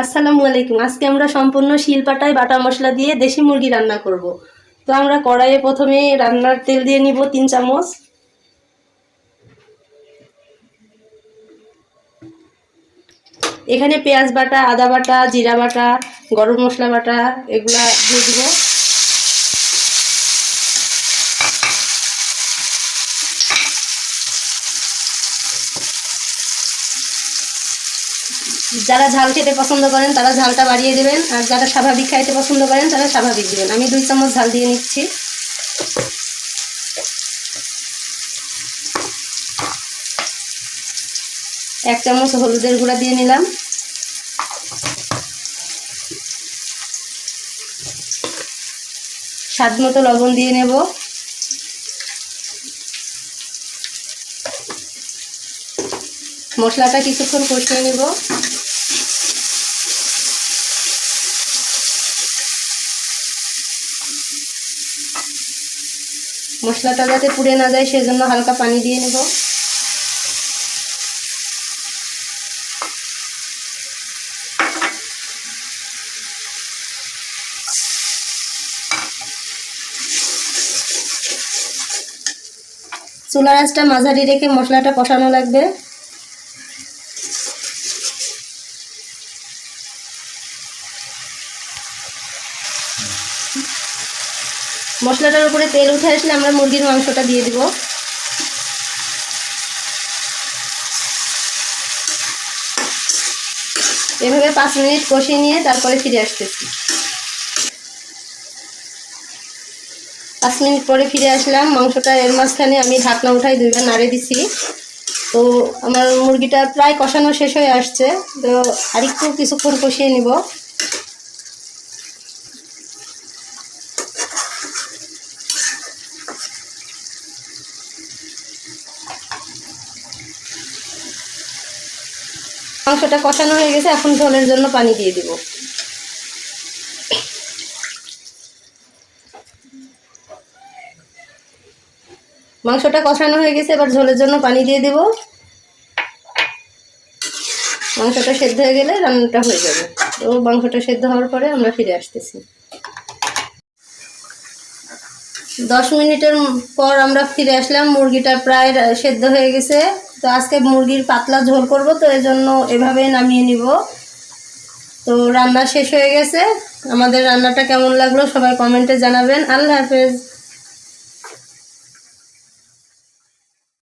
আসসালামু আলাইকুম। আজকে আমরা সম্পূর্ণ শিলপাটায় বাটা মশলা দিয়ে দেশি মুরগি রান্না করব। তো আমরা কড়াইয়ে প্রথমে রান্নার তেল দিয়ে নিব তিন চামচ। এখানে পেঁয়াজ বাটা, আদা বাটা, জিরা বাটা, গরম মশলা বাটা, এগুলা দিয়ে দিব। যারা ঝাল খেতে পছন্দ করেন, তারা ঝালটা বাড়িয়ে দেবেন। আর যারা স্বাভাবিক খাইতে পছন্দ করেন, তারা স্বাভাবিক দেবেন। আমি দুই চামচ ঝাল দিয়ে নিচ্ছি। এক চামচ হলুদের গুঁড়া দিয়ে নিলাম। স্বাদ মতো লবণ দিয়ে নেব। মশলাটা কিছুক্ষণ কষিয়ে নেব। মশলাটা যাতে পুড়ে না যায়, সেজন্য হালকা পানি দিয়ে নেব। চুলা আঁচটা মাঝারি রেখে মশলাটা কষানো লাগবে। মশলাটার উপরে তেল উঠে আসলে আমরা মুরগির মাংসটা দিয়ে দিব। এভাবে পাঁচ মিনিট কষিয়ে নিয়ে তারপরে ফিরে আসতেছি। পাঁচ মিনিট পরে ফিরে আসলাম, মাংসটা এর মাঝখানে আমি ঢাকনা উঠাই দুইবার নাড়ে দিছি। তো আমার মুরগিটা প্রায় কষানো শেষ হয়ে আসছে, তো আরেকটু কিছুক্ষণ কষিয়ে নিব। মাংসটা কষানো হয়ে গেছে, এখন ঝোলের জন্য পানি দিয়ে দিব। মাংসটা কষানো হয়ে গেছে, এবার ঝোলের জন্য পানি দিয়ে দেব। মাংসটা সেদ্ধ হয়ে গেলে রান্নাটা হয়ে যাবে। তো মাংসটা সেদ্ধ হওয়ার পরে আমরা ফিরে আসতেছি। দশ মিনিটের পর আমরা ফিরে আসলাম, মুরগিটা প্রায় সেদ্ধ হয়ে গেছে। তো আজকে মুরগির পাতলা ঝোল করব, তো এই জন্য এভাবেই নামিয়ে নিব। তো রান্না শেষ হয়ে গেছে। আমাদের রান্নাটা কেমন লাগল সবাই কমেন্টে জানাবেন। আল্লাহ হাফেজ।